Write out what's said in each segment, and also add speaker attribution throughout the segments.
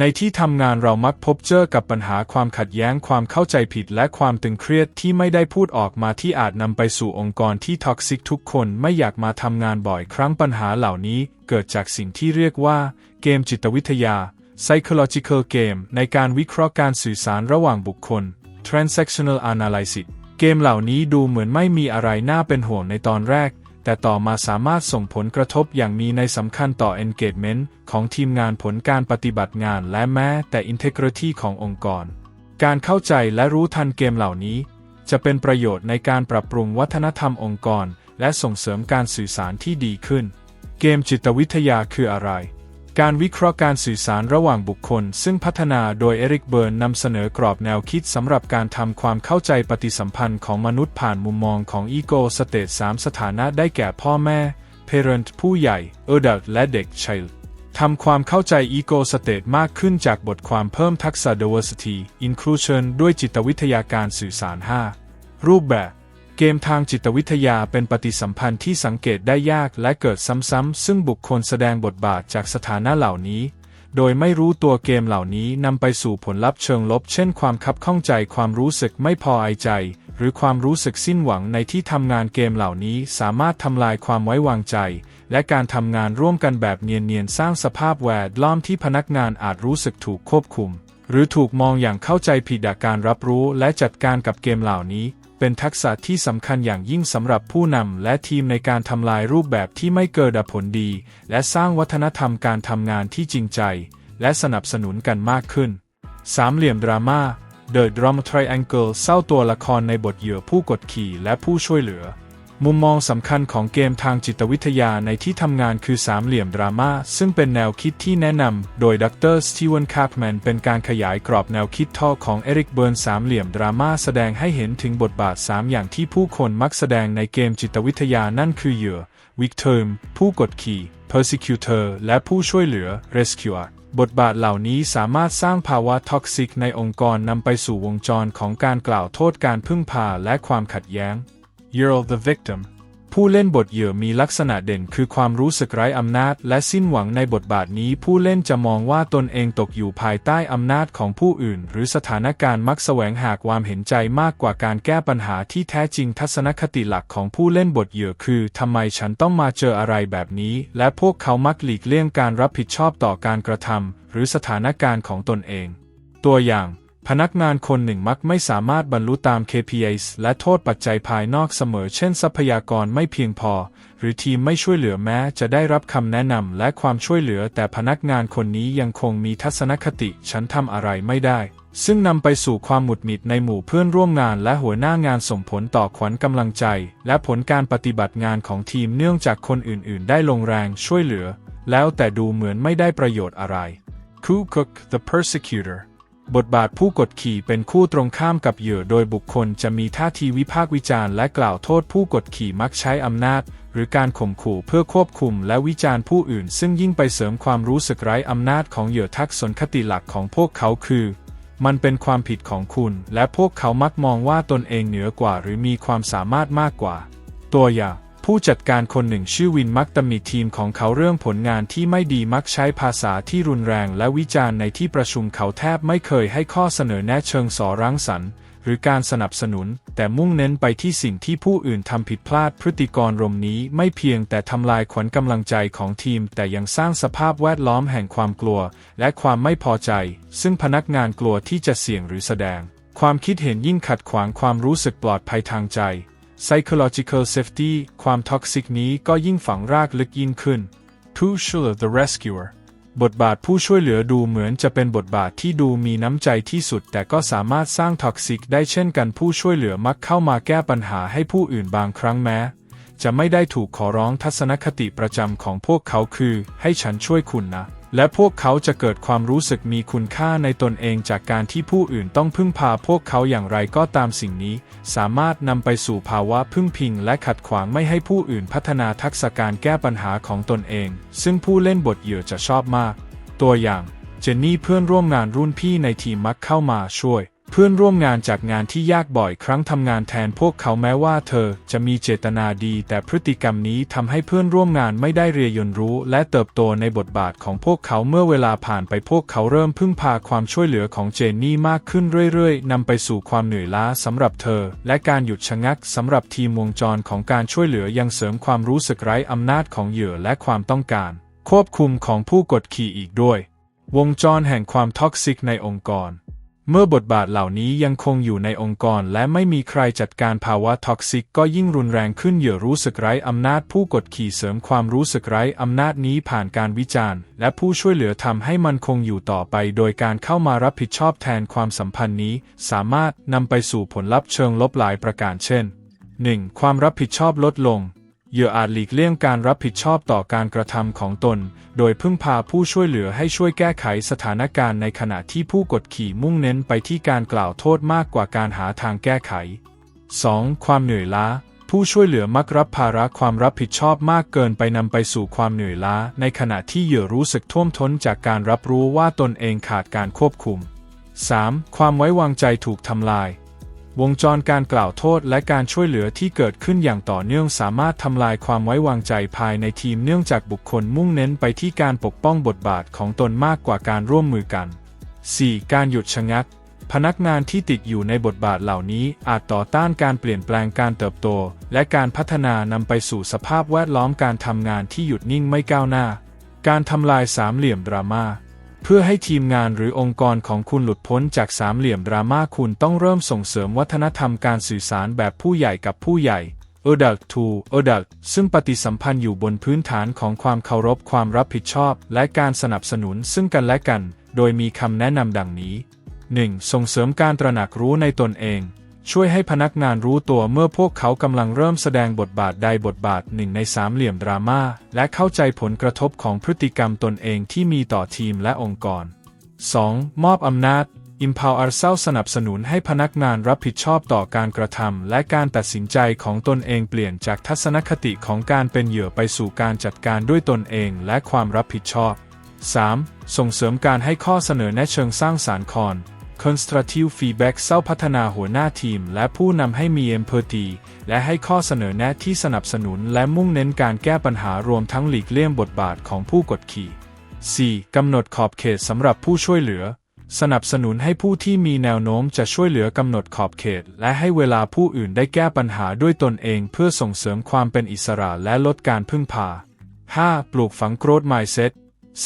Speaker 1: ในที่ทำงานเรามักพบเจอกับปัญหาความขัดแย้งความเข้าใจผิดและความตึงเครียดที่ไม่ได้พูดออกมาที่อาจนำไปสู่องค์กรที่ท็อกซิกทุกคนไม่อยากมาทำงานบ่อยครั้งปัญหาเหล่านี้เกิดจากสิ่งที่เรียกว่า เกมจิตวิทยา psychological game ในการวิเคราะห์การสื่อสารระหว่างบุคคล transactional analysis เกมเหล่านี้ดูเหมือนไม่มีอะไรน่าเป็นห่วงในตอนแรก แต่ต่อมาสามารถส่งผลกระทบอย่างมีในสำคัญต่อ engagement ของทีมงานผลการปฏิบัติงานและแม้แต่ integrity ขององค์กร การเข้าใจและรู้ทันเกมเหล่านี้ จะเป็นประโยชน์ในการปรับปรุงวัฒนธรรมองค์กร และส่งเสริมการสื่อสารที่ดีขึ้น เกมจิตวิทยาคืออะไร การวิเคราะห์การสื่อสารระหว่างบุคคล ซึ่งพัฒนาโดยเอริกเบิร์นนำเสนอกรอบแนวคิดสำหรับการทำความเข้าใจปฏิสัมพันธ์ของมนุษย์ผ่านมุมมองของอีโกสเตต3สถานะได้แก่พ่อแม่ parent ผู้ใหญ่ adult และเด็ก child ทำความเข้าใจอีโกสเตตมากขึ้นจากบทความเพิ่มทักษะ diversity inclusion ด้วยจิตวิทยาการสื่อสาร 5 รูปแบบ เกมทางจิตวิทยาเป็นปฏิสัมพันธ์ที่สังเกตได้ยากและเกิดซ้ำๆซึ่งบุคคลแสดงบทบาทจากสถานะเหล่านี้ โดยไม่รู้ตัวเกมเหล่านี้นำไปสู่ผลลัพธ์เชิงลบ เช่นความคับข้องใจความรู้สึกไม่พอใจ หรือความรู้สึกสิ้นหวังในที่ทำงานเกมเหล่านี้สามารถทำลายความไว้วางใจ และการทำงานร่วมกันแบบเนียนๆสร้างสภาพแวดล้อมที่พนักงานอาจรู้สึกถูกควบคุม หรือถูกมองอย่างเข้าใจผิดจากการรับรู้และจัดการกับเกมเหล่านี้ เป็นทักษะที่สำคัญอย่างยิ่งสำหรับผู้นำและทีมในการทำลายรูปแบบที่ไม่เกิดผลดี และสร้างวัฒนธรรมการทำงานที่จริงใจ และสนับสนุนกันมากขึ้น สามเหลี่ยมดราม่า The Drama Triangle เศร้าตัวละครในบทเหยื่อผู้กดขี่และผู้ช่วยเหลือ มุมมองสำคัญของเกมทางจิตวิทยาในที่ทำงานคือสามเหลี่ยมดราม่าซึ่งเป็นแนวคิดที่แนะนำโดยดรสตีเวนคาร์แมนเป็นการขยายกรอบแนวคิดท่อของเอริกเบิร์นสามเหลี่ยมดราม่าแสดงให้เห็นถึงบทบาท 3 อย่างที่ผู้คนมักแสดงในเกมจิตวิทยานั่นคือเหยื่อ victim ผู้กดขี่ persecutor และผู้ช่วยเหลือ rescuer บทบาทเหล่านี้สามารถสร้างภาวะท็อกซิกในองค์กรนำไปสู่วงจรของการกล่าวโทษการพึ่งพาและความขัดแย้ง You're the victim ผู้เล่นบทเหยื่อมีลักษณะเด่นคือความรู้สึกไร้อำนาจ และสิ้นหวังในบทบาทนี้ ผู้เล่นจะมองว่าตนเองตกอยู่ภายใต้อำนาจของผู้อื่น หรือสถานการณ์มักแสวงหาความเห็นใจมากกว่าการแก้ปัญหาที่แท้จริงทัศนคติหลักของผู้เล่นบทเหยื่อคือทำไมฉันต้องมาเจออะไรแบบนี้ และพวกเขามักหลีกเลี่ยงการรับผิดชอบต่อการกระทำหรือสถานการณ์ของตนเอง ตัวอย่าง พนักงานคนหนึ่งมักไม่สามารถบรรลุตาม KPIs และโทษปัจจัยภายนอกเสมอ เช่นทรัพยากรไม่เพียงพอ หรือทีมไม่ช่วยเหลือแม้จะได้รับคำแนะนำและความช่วยเหลือ แต่พนักงานคนนี้ยังคงมีทัศนคติ ฉันทำอะไรไม่ได้ ซึ่งนำไปสู่ความหมุดหมิดในหมู่เพื่อนร่วมงานและหัวหน้างานส่งผลต่อขวัญกำลังใจ และผลการปฏิบัติงานของทีมเนื่องจากคนอื่น ๆ ได้ลงแรงช่วยเหลือ แล้วแต่ดูเหมือนไม่ได้ประโยชน์อะไร Ku Cook the Persecutor บทบาทผู้กดขี่เป็นคู่ตรงข้ามกับเหยื่อโดยบุคคลจะมีท่าทีวิพากษ์วิจารณ์และกล่าวโทษผู้กดขี่มักใช้อำนาจ หรือการข่มขู่เพื่อควบคุมและวิจารณ์ผู้อื่น ซึ่งยิ่งไปเสริมความรู้สึกไร้อำนาจของเหยื่อทักษณคติหลักของพวกเขาคือ มันเป็นความผิดของคุณ และพวกเขามักมองว่าตนเองเหนือกว่า หรือมีความสามารถมากกว่า ตัวอย่าง ผู้จัดการคนหนึ่งชื่อวินมักตำหนิทีมของเขาเรื่องผลงานที่ไม่ดีมักใช้ภาษาที่รุนแรงและวิจารณ์ในที่ประชุมเขาแทบไม่เคยให้ข้อเสนอแนะเชิงสอรังสรรค์ หรือการสนับสนุน แต่มุ่งเน้นไปที่สิ่งที่ผู้อื่นทำผิดพลาดพฤติกรรมนี้ไม่เพียงแต่ทำลายขวัญกำลังใจของทีม แต่ยังสร้างสภาพแวดล้อมแห่งความกลัว และความไม่พอใจ ซึ่งพนักงานกลัวที่จะเสี่ยงหรือแสดง ความคิดเห็นยิ่งขัดขวางความรู้สึกปลอดภัยทางใจ psychological safety ความท็อกซิกนี้ก็ยิ่งฝังรากลึกยิ่งขึ้น to Schuller the Rescuer บทบาทผู้ช่วยเหลือดูเหมือนจะเป็นบทบาทที่ดูมีน้ำใจที่สุด แต่ก็สามารถสร้างท็อกซิกได้เช่นกันผู้ช่วยเหลือมักเข้ามาแก้ปัญหาให้ผู้อื่นบางครั้งแม้ จะไม่ได้ถูกขอร้องทัศนคติประจำของพวกเขาคือ ให้ฉันช่วยคุณนะ และพวกเขาจะเกิดความรู้สึกมีคุณค่าในตนเองจากการที่ผู้อื่นต้องพึ่งพาพวกเขาอย่างไรก็ตามสิ่งนี้ สามารถนำไปสู่ภาวะพึ่งพิง และขัดขวางไม่ให้ผู้อื่นพัฒนาทักษะการแก้ปัญหาของตนเอง ซึ่งผู้เล่นบทเหยื่อจะชอบมาก ตัวอย่าง เจนนี่เพื่อนร่วมงานรุ่นพี่ในทีมมักเข้ามาช่วย เพื่อนร่วมงานจากงานที่ยากบ่อยครั้งทำงานแทนพวกเขาแม้ว่าเธอจะมีเจตนาดี แต่พฤติกรรมนี้ทำให้เพื่อนร่วมงานไม่ได้เรียนรู้ และเติบโตในบทบาทของพวกเขาเมื่อเวลาผ่านไปพวกเขาเริ่มพึ่งพาความช่วยเหลือของเจนนี่มากขึ้นเรื่อยๆนำไปสู่ความเหนื่อยล้าสำหรับเธอ และการหยุดชะงักสำหรับทีมวงจรของการช่วยเหลือยังเสริมความรู้สึกไร้อำนาจของเหยื่อและความต้องการ ควบคุมของผู้กดขี่อีกด้วย วงจรแห่งความท็อกซิกในองค์กร เมื่อบทบาทเหล่านี้ยังคงอยู่ในองค์กรและไม่มีใครจัดการภาวะท็อกซิกก็ยิ่งรุนแรงขึ้นเหยื่อรู้สึกไร้อำนาจผู้กดขี่เสริมความรู้สึกไร้อำนาจนี้ผ่านการวิจารณ์ และผู้ช่วยเหลือทำให้มันคงอยู่ต่อไป โดยการเข้ามารับผิดชอบแทนความสัมพันธ์นี้ สามารถนำไปสู่ผลลัพธ์เชิงลบหลายประการเช่น 1. ความรับผิดชอบลดลง เหยื่ออาจหลีกเลี่ยงการรับผิดชอบต่อการกระทำของตน โดยพึ่งพาผู้ช่วยเหลือให้ช่วยแก้ไขสถานการณ์ในขณะที่ผู้กดขี่มุ่งเน้นไปที่การกล่าวโทษมากกว่าการหาทางแก้ไข 2. ความเหนื่อยล้า ผู้ช่วยเหลือมักรับภาระความรับผิดชอบมากเกินไปนำไปสู่ความเหนื่อยล้า ในขณะที่เหยื่อรู้สึกท่วมท้นจากการรับรู้ว่าตนเองขาดการควบคุม 3. ความไว้วางใจถูกทำลาย วงจรการกล่าวโทษและการช่วยเหลือที่เกิดขึ้นอย่างต่อเนื่องสามารถทำลายความไว้วางใจภายในทีมเนื่องจากบุคคลมุ่งเน้นไปที่การปกป้องบทบาทของตนมากกว่าการร่วมมือกัน 4. การหยุดชะงัก พนักงานที่ติดอยู่ในบทบาทเหล่านี้อาจต่อต้านการเปลี่ยนแปลงการเติบโต และการพัฒนานำไปสู่สภาพแวดล้อมการทำงานที่หยุดนิ่งไม่ก้าวหน้า การทำลายสามเหลี่ยมดราม่า เพื่อให้ทีมงานหรือองค์กรของคุณหลุดพ้นจากสามเหลี่ยมดราม่าคุณต้องเริ่มส่งเสริมวัฒนธรรมการสื่อสารแบบผู้ใหญ่กับผู้ใหญ่ a d u l t to adult ซึ่งปฏิสัมพันธ์อยู่บนพื้นฐานของความเคารพความรับผิดชอบ และการสนับสนุนซึ่งกันและกัน โดยมีคำแนะนำดังนี้ 1. ส่งเสริมการตระหนักรู้ในตนเอง ช่วยให้พนักงานรู้ตัวเมื่อพวกเขากำลังเริ่มแสดงบทบาทใดบทบาทหนึ่งในสามเหลี่ยมดราม่าและเข้าใจผลกระทบของพฤติกรรมตนเองที่มีต่อทีมและองค์กร 2. มอบอำนาจ Empower เศร้าสนับสนุนให้พนักงานรับผิดชอบต่อการกระทำและการตัดสินใจของตนเองเปลี่ยนจากทัศนคติของการเป็นเหยื่อไปสู่การจัดการด้วยตนเองและความรับผิดชอบ 3. ส่งเสริมการให้ข้อเสนอแนะเชิงสร้างสารรค์คอน constructive feedback เศร้าพัฒนาหัวหน้าทีม และผู้นำให้มี empathy และให้ข้อเสนอแนะที่สนับสนุน และมุ่งเน้นการแก้ปัญหารวมทั้งหลีกเลี่ยงบทบาทของผู้กดขี่ 4. กำหนดขอบเขตสำหรับผู้ช่วยเหลือ สนับสนุนให้ผู้ที่มีแนวโน้มจะช่วยเหลือกำหนดขอบเขต และให้เวลาผู้อื่นได้แก้ปัญหาด้วยตนเอง เพื่อส่งเสริมความเป็นอิสระและลดการพึ่งพา 5. ปลูกฝังโกรธ mindset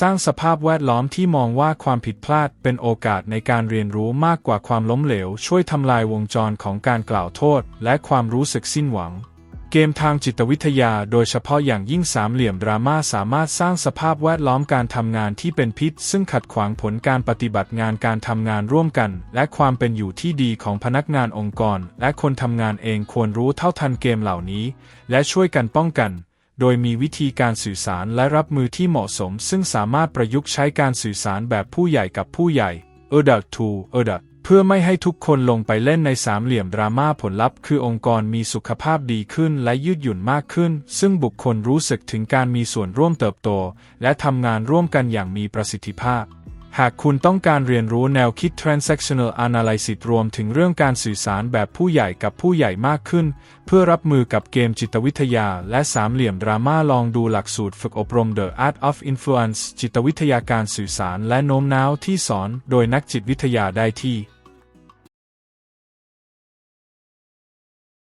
Speaker 1: สร้างสภาพแวดล้อมที่มองว่าความผิดพลาดเป็นโอกาสในการเรียนรู้มากกว่าความล้มเหลว ช่วยทำลายวงจรของการกล่าวโทษ และความรู้สึกสิ้นหวัง เกมทางจิตวิทยาโดยเฉพาะอย่างยิ่งสามเหลี่ยมดราม่าสามารถสร้างสภาพแวดล้อมการทำงานที่เป็นพิษ ซึ่งขัดขวางผลการปฏิบัติงานการทำงานร่วมกัน และความเป็นอยู่ที่ดีของพนักงานองค์กร และคนทำงานเองควรรู้เท่าทันเกมเหล่านี้ และช่วยกันป้องกัน โดยมีวิธีการสื่อสารและรับมือที่เหมาะสม ซึ่งสามารถประยุกต์ใช้การสื่อสารแบบผู้ใหญ่กับผู้ใหญ่ a d u l t to adult เพื่อไม่ให้ทุกคนลงไปเล่นในสามเหลี่ยมดราม่าผลลัพธ์คือองค์กรมีสุขภาพดีขึ้นและยืดหยุ่นมากขึ้น ซึ่งบุคคลรู้สึกถึงการมีส่วนร่วมเติบโต และทำงานร่วมกันอย่างมีประสิทธิภาพ หากคุณต้องการเรียนรู้แนวคิด transactional analysis รวมถึงเรื่องการสื่อสารแบบผู้ใหญ่กับผู้ใหญ่มากขึ้น เพื่อรับมือกับเกมจิตวิทยา และสามเหลี่ยมดราม่าลองดูหลักสูตรฝึกอบรม The Art of Influence จิตวิทยาการสื่อสารและโน้มน้าวที่สอนโดยนักจิตวิทยาได้ที่